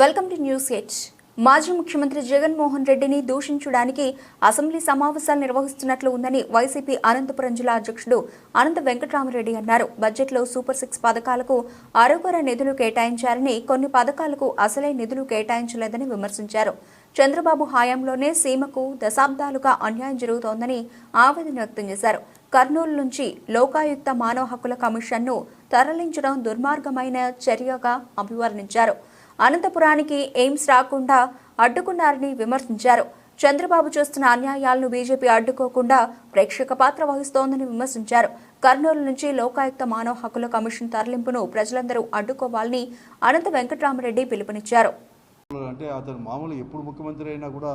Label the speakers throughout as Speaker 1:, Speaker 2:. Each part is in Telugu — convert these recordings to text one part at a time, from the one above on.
Speaker 1: Welcome to news H. మాజీ ముఖ్యమంత్రి జగన్మోహన్ రెడ్డిని దూషించడానికి అసెంబ్లీ సమావేశాలు నిర్వహిస్తున్నట్లు ఉందని వైసీపీ అనంతపురం జిల్లా అధ్యక్షుడు అనంత వెంకటరామరెడ్డి అన్నారు. బడ్జెట్లో సూపర్ సిక్స్ పథకాలకు అరకొర నిధులు కేటాయించారని కొన్ని పథకాలకు అసలే నిధులు కేటాయించలేదని విమర్శించారు. చంద్రబాబు హయాంలోనే సీమకు దశాబ్దాలుగా అన్యాయం జరుగుతోందని ఆవేదన వ్యక్తం చేశారు. కర్నూలు నుంచి లోకాయుక్త మానవ హక్కుల కమిషన్ను తరలించడం దుర్మార్గమైన చర్యగా అభివర్ణించారు. అనంతపురానికి ఎయిమ్స్ రాకుండా అడ్డుకున్నారని విమర్శించారు. చంద్రబాబు చేస్తున్న అన్యాయాలను బీజేపీ అడ్డుకోకుండా ప్రేక్షక పాత్ర వహిస్తోందని విమర్శించారు. కర్నూలు నుంచి లోకాయుక్త మానవ హక్కుల కమిషన్ తరలింపును ప్రజలందరూ అడ్డుకోవాలని అనంత వెంకటరామరెడ్డి పిలుపునిచ్చారు.
Speaker 2: అంటే అతను మామూలు ఎప్పుడు ముఖ్యమంత్రి అయినా కూడా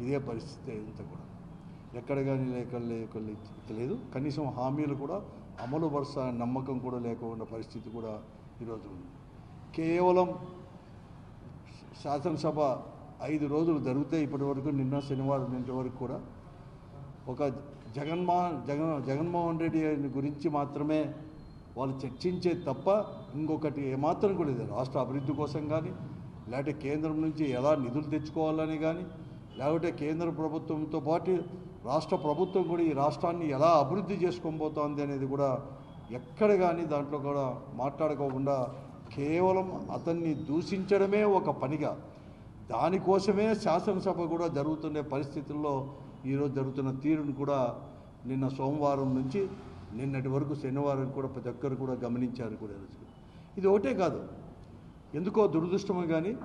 Speaker 2: ఇదే పరిస్థితి ఇంత కూడా. ఎక్కడ కానీ లేక లేక లేదు. కనీసం హామీలు కూడా అమలు పరుస నమ్మకం కూడా లేకుండా పరిస్థితి కూడా ఈరోజు ఉంది. కేవలం శాసనసభ ఐదు రోజులు జరుగుతాయి ఇప్పటి వరకు నిన్న శనివారం నిన్న వరకు కూడా ఒక జగన్మోహన్ జగన్ జగన్మోహన్ రెడ్డి గురించి మాత్రమే వాళ్ళు చర్చించే తప్ప ఇంకొకటి ఏమాత్రం కూడా లేదు. రాష్ట్ర అభివృద్ధి కోసం కానీ లేకపోతే కేంద్రం నుంచి ఎలా నిధులు తెచ్చుకోవాలని కానీ లేకపోతే కేంద్ర ప్రభుత్వంతో పాటు రాష్ట్ర ప్రభుత్వం కూడా ఈ రాష్ట్రాన్ని ఎలా అభివృద్ధి చేసుకోబోతోంది పోతోంది అనేది కూడా ఎక్కడ కానీ దాంట్లో కూడా మాట్లాడుకోకుండా కేవలం అతన్ని దూషించడమే ఒక పనిగా. దానికోసమే శాసనసభ కూడా జరుగుతున్న పరిస్థితుల్లో ఈరోజు జరుగుతున్న తీరును కూడా నిన్న సోమవారం నుంచి నిన్నటి వరకు శనివారం కూడా ప్రతి ఒక్కరు కూడా గమనించారు కూడా ఈరోజు. ఇది ఒకటే కాదు. ఎందుకో దురదృష్టమే కానీ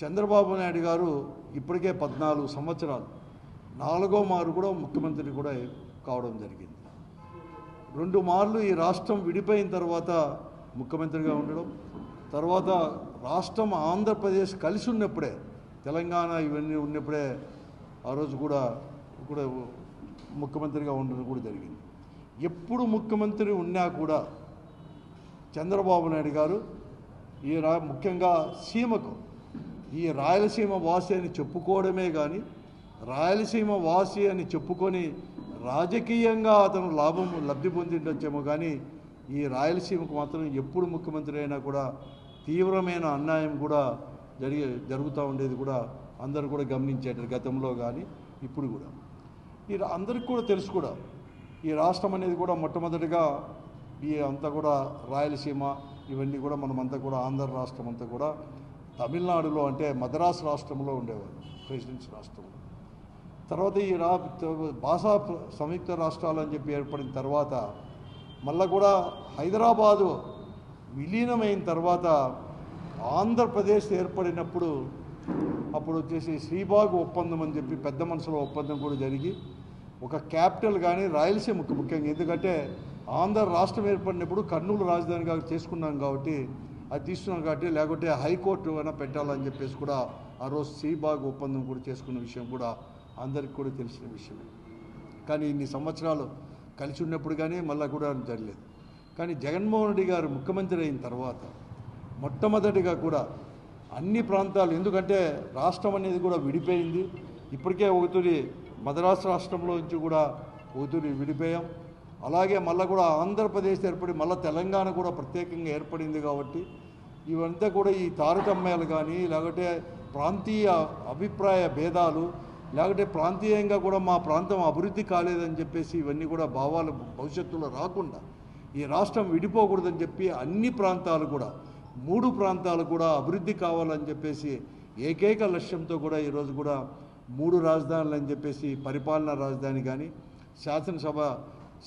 Speaker 2: చంద్రబాబు నాయుడు గారు ఇప్పటికే పద్నాలుగు సంవత్సరాలు నాలుగో మారు కూడా ముఖ్యమంత్రి కూడా కావడం జరిగింది. రెండు మార్లు ఈ రాష్ట్రం విడిపోయిన తర్వాత ముఖ్యమంత్రిగా ఉండడం తర్వాత రాష్ట్రం ఆంధ్రప్రదేశ్ కలిసి ఉన్నప్పుడే తెలంగాణ ఇవన్నీ ఉన్నప్పుడే ఆ రోజు కూడా కూడా ముఖ్యమంత్రిగా ఉండడం కూడా జరిగింది. ఎప్పుడు ముఖ్యమంత్రి ఉన్నా కూడా చంద్రబాబు నాయుడు గారు ఈ రా ముఖ్యంగా సీమకు ఈ రాయలసీమ వాసి అని చెప్పుకోవడమే కానీ రాయలసీమ వాసి అని చెప్పుకొని రాజకీయంగా అతను లాభం లబ్ధి పొందిండొచ్చేమో కానీ ఈ రాయలసీమకు మాత్రం ఎప్పుడు ముఖ్యమంత్రి అయినా కూడా తీవ్రమైన అన్యాయం కూడా జరిగే జరుగుతూ ఉండేది కూడా అందరూ కూడా గమనించేటారు గతంలో కానీ ఇప్పుడు కూడా. ఈ అందరికి కూడా తెలుసు కూడా. ఈ రాష్ట్రం అనేది కూడా మొట్టమొదటిగా ఈ అంతా కూడా రాయలసీమ ఇవన్నీ కూడా మనమంతా కూడా ఆంధ్ర రాష్ట్రం అంతా కూడా తమిళనాడులో అంటే మద్రాసు రాష్ట్రంలో ఉండేవారు ప్రెసిడెన్సీ రాష్ట్రంలో. తర్వాత ఈ రా భాషా సంయుక్త రాష్ట్రాలు అని చెప్పి ఏర్పడిన తర్వాత మళ్ళా కూడా హైదరాబాదు విలీనమైన తర్వాత ఆంధ్రప్రదేశ్ ఏర్పడినప్పుడు అప్పుడు వచ్చేసి శ్రీబాగ్ ఒప్పందం అని చెప్పి పెద్ద మనసులో ఒప్పందం కూడా జరిగి ఒక క్యాపిటల్ కానీ రాయలసీమకు ముఖ్యంగా. ఎందుకంటే ఆంధ్ర రాష్ట్రం ఏర్పడినప్పుడు కర్నూలు రాజధానిగా చేసుకున్నాం కాబట్టి అది తీసుకున్నాం కాబట్టి లేకుంటే హైకోర్టు అయినా పెట్టాలని చెప్పేసి కూడా ఆ రోజు శ్రీబాగ్ ఒప్పందం కూడా చేసుకున్న విషయం కూడా అందరికీ కూడా తెలిసిన విషయమే. కానీ ఇన్ని సంవత్సరాలు కలిసి ఉన్నప్పుడు కానీ మళ్ళీ కూడా జరగలేదు. కానీ జగన్మోహన్ రెడ్డి గారు ముఖ్యమంత్రి అయిన తర్వాత మొట్టమొదటిగా కూడా అన్ని ప్రాంతాలు ఎందుకంటే రాష్ట్రం అనేది కూడా విడిపోయింది. ఇప్పటికే ఒకతూరి మద్రాసు రాష్ట్రంలో నుంచి కూడా ఒకతూరి విడిపోయాం. అలాగే మళ్ళీ కూడా ఆంధ్రప్రదేశ్ ఏర్పడి మళ్ళీ తెలంగాణ కూడా ప్రత్యేకంగా ఏర్పడింది కాబట్టి ఇవంతా కూడా ఈ తారతమ్యాలు కానీ లేకపోతే ప్రాంతీయ అభిప్రాయ భేదాలు లేకపోతే ప్రాంతీయంగా కూడా మా ప్రాంతం అభివృద్ధి కాలేదని చెప్పేసి ఇవన్నీ కూడా భావాలు భవిష్యత్తులో రాకుండా ఈ రాష్ట్రం విడిపోకూడదని చెప్పి అన్ని ప్రాంతాలు కూడా మూడు ప్రాంతాలు కూడా అభివృద్ధి కావాలని చెప్పేసి ఏకైక లక్ష్యంతో కూడా ఈరోజు కూడా మూడు రాజధానులు అని చెప్పేసి పరిపాలనా రాజధాని కానీ శాసనసభ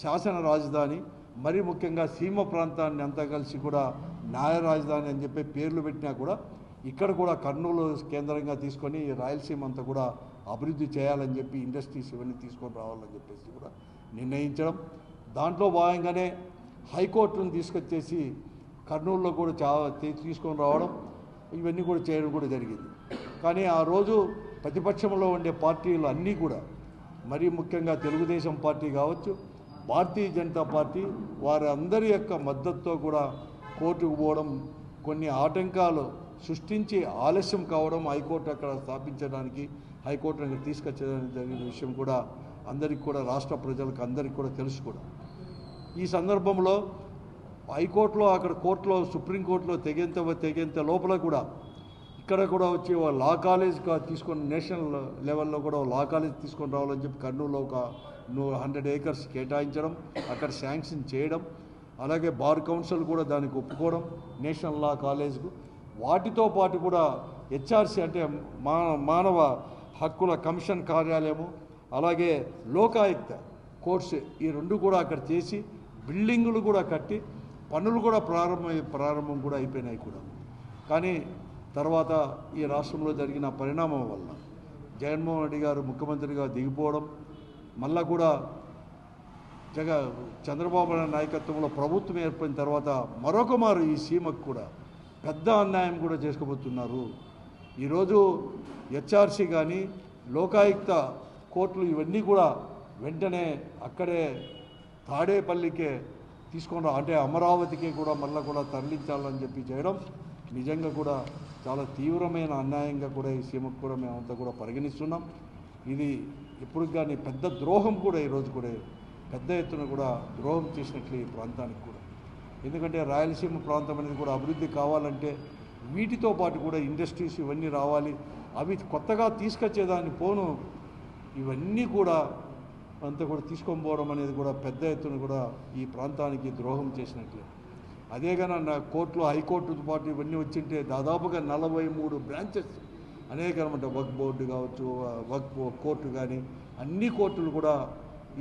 Speaker 2: శాసన రాజధాని మరి ముఖ్యంగా సీమ ప్రాంతాన్ని అంతా కలిసి కూడా న్యాయ రాజధాని అని చెప్పి పేర్లు పెట్టినా కూడా ఇక్కడ కూడా కర్నూలు కేంద్రంగా తీసుకొని రాయలసీమ అంతా కూడా అభివృద్ధి చేయాలని చెప్పి ఇండస్ట్రీస్ ఇవన్నీ తీసుకొని రావాలని చెప్పేసి కూడా నిర్ణయించడం. దాంట్లో భాగంగానే హైకోర్టును తీసుకొచ్చేసి కర్నూలులో కూడా చా తీసుకొని రావడం ఇవన్నీ కూడా చేయడం కూడా జరిగింది. కానీ ఆ రోజు ప్రతిపక్షంలో ఉండే పార్టీలు అన్నీ కూడా మరీ ముఖ్యంగా తెలుగుదేశం పార్టీ కావచ్చు భారతీయ జనతా పార్టీ వారందరి యొక్క మద్దతుతో కూడా కోర్టుకు పోవడం కొన్ని ఆటంకాలు సృష్టించి ఆలస్యం కావడం హైకోర్టు అక్కడ స్థాపించడానికి హైకోర్టు అక్కడ తీసుకొచ్చడానికి జరిగిన విషయం కూడా అందరికీ కూడా రాష్ట్ర ప్రజలకు అందరికీ కూడా తెలుసు కూడా. ఈ సందర్భంలో హైకోర్టులో అక్కడ కోర్టులో సుప్రీంకోర్టులో తెగేంత తెగేంత లోపల కూడా ఇక్కడ కూడా వచ్చి లా కాలేజ్ తీసుకొని నేషనల్ లెవెల్లో కూడా లా కాలేజ్ తీసుకొని రావాలని చెప్పి కర్నూలులో ఒక హండ్రెడ్ ఏకర్స్ కేటాయించడం అక్కడ శాంక్షన్ చేయడం అలాగే బార్ కౌన్సిల్ కూడా దానికి ఒప్పుకోవడం నేషనల్ లా కాలేజ్కు వాటితో పాటు కూడా హెచ్ఆర్సి అంటే మానవ హక్కుల కమిషన్ కార్యాలయము అలాగే లోకాయుక్త కోర్స్ ఈ రెండు కూడా అక్కడ చేసి బిల్డింగులు కూడా కట్టి పనులు కూడా ప్రారంభం ప్రారంభం కూడా అయిపోయినాయి కూడా. కానీ తర్వాత ఈ రాష్ట్రంలో జరిగిన పరిణామం వల్ల జగన్మోహన్ రెడ్డి గారు ముఖ్యమంత్రిగా దిగిపోవడం మళ్ళా కూడా జగ చంద్రబాబు నాయుడు నాయకత్వంలో ప్రభుత్వం ఏర్పడిన తర్వాత మరొక మారు ఈ సీమకు కూడా పెద్ద అన్యాయం కూడా చేసుకోబోతున్నారు. ఈరోజు హెచ్ఆర్సీ కానీ లోకాయుక్త కోర్టులు ఇవన్నీ కూడా వెంటనే అక్కడే తాడేపల్లికే తీసుకొని అంటే అమరావతికి కూడా మళ్ళీ కూడా తరలించాలని చెప్పి చేయడం నిజంగా కూడా చాలా తీవ్రమైన అన్యాయంగా కూడా ఈ సీమకు కూడా మేమంతా కూడా పరిగణిస్తున్నాం. ఇది ఇప్పుడు కానీ పెద్ద ద్రోహం కూడా ఈరోజు కూడా పెద్ద ఎత్తున కూడా ద్రోహం చేసినట్లు ఈ ప్రాంతానికి కూడా. ఎందుకంటే రాయలసీమ ప్రాంతం అనేది కూడా అభివృద్ధి కావాలంటే వీటితో పాటు కూడా ఇండస్ట్రీస్ ఇవన్నీ రావాలి. అవి కొత్తగా తీసుకొచ్చేదాన్ని పోను. ఇవన్నీ కూడా అంతా కూడా తీసుకొని పోవడం అనేది కూడా పెద్ద ఎత్తున కూడా ఈ ప్రాంతానికి ద్రోహం చేసినట్లే. అదే కానీ నా కోర్టులో హైకోర్టుతో పాటు ఇవన్నీ వచ్చింటే దాదాపుగా నలభై మూడు బ్రాంచెస్ అనేక అనమాట వర్క్ బోర్డు కావచ్చు వర్క్ కోర్టు కానీ అన్ని కోర్టులు కూడా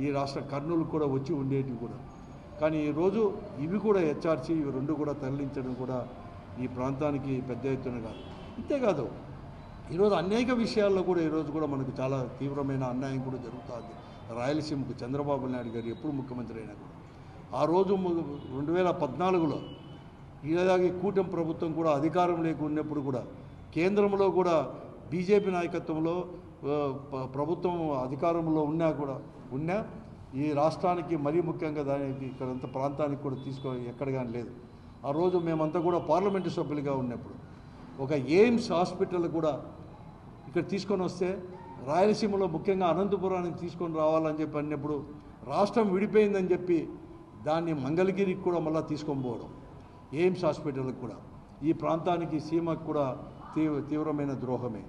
Speaker 2: ఈ రాష్ట్ర కర్నూలు కూడా వచ్చి ఉండేటివి కూడా. కానీ ఈరోజు ఇవి కూడా హెచ్ఆర్సీ ఇవి రెండు కూడా తరలించడం కూడా ఈ ప్రాంతానికి పెద్ద ఎత్తున కాదు. ఇంతేకాదు ఈరోజు అనేక విషయాల్లో కూడా ఈరోజు కూడా మనకు చాలా తీవ్రమైన అన్యాయం కూడా జరుగుతుంది. రాయలసీమకు చంద్రబాబు నాయుడు గారు ఎప్పుడు ముఖ్యమంత్రి అయినా కూడా. ఆ రోజు రెండు వేల పద్నాలుగులో ఇలాగే కూటమి ప్రభుత్వం కూడా అధికారం లేకున్నప్పుడు కూడా కేంద్రంలో కూడా బీజేపీ నాయకత్వంలో ప్రభుత్వం అధికారంలో ఉన్నా కూడా ఉన్నా ఈ రాష్ట్రానికి మరీ ముఖ్యంగా దానికి ఇక్కడంత ప్రాంతానికి కూడా తీసుకో ఎక్కడ కానీ లేదు. ఆ రోజు మేమంతా కూడా పార్లమెంటు సభ్యులుగా ఉన్నప్పుడు ఒక ఎయిమ్స్ హాస్పిటల్ కూడా ఇక్కడ తీసుకొని వస్తే రాయలసీమలో ముఖ్యంగా అనంతపురానికి తీసుకొని రావాలని చెప్పి అన్నప్పుడు రాష్ట్రం విడిపోయిందని చెప్పి దాన్ని మంగళగిరికి కూడా మళ్ళీ తీసుకొని పోవడం. ఎయిమ్స్ హాస్పిటల్కి కూడా. ఈ ప్రాంతానికి సీమకు కూడా తీవ్ర తీవ్రమైన ద్రోహమే.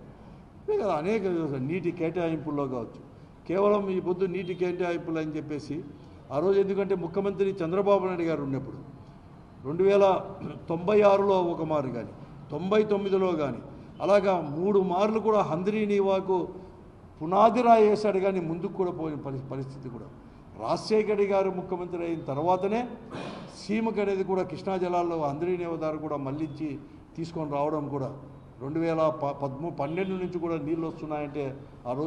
Speaker 2: కదా అనేక నీటి కేటాయింపుల్లో కావచ్చు. కేవలం ఈ పొద్దు నీటి కేటాయింపులు అని చెప్పేసి ఆ రోజు ఎందుకంటే ముఖ్యమంత్రి చంద్రబాబు నాయుడు గారు ఉన్నప్పుడు రెండు వేల తొంభై ఆరులో ఒక మారు కానీ తొంభై తొమ్మిదిలో కానీ అలాగా మూడు మార్లు కూడా హంద్రీ నీవాకు పునాది రాయేశాడు కానీ ముందుకు కూడా పోయిన పరి- పరిస్థితి కూడా. రాజశేఖర్ గారు ముఖ్యమంత్రి అయిన తర్వాతనే సీమకు అనేది కూడా కృష్ణా జలాల్లో హంద్రీ నీవదారు కూడా మళ్ళించి తీసుకొని రావడం కూడా. రెండు వేల ప పన్నెండు నుంచి కూడా నీళ్ళు వస్తున్నాయంటే ఆ రోజు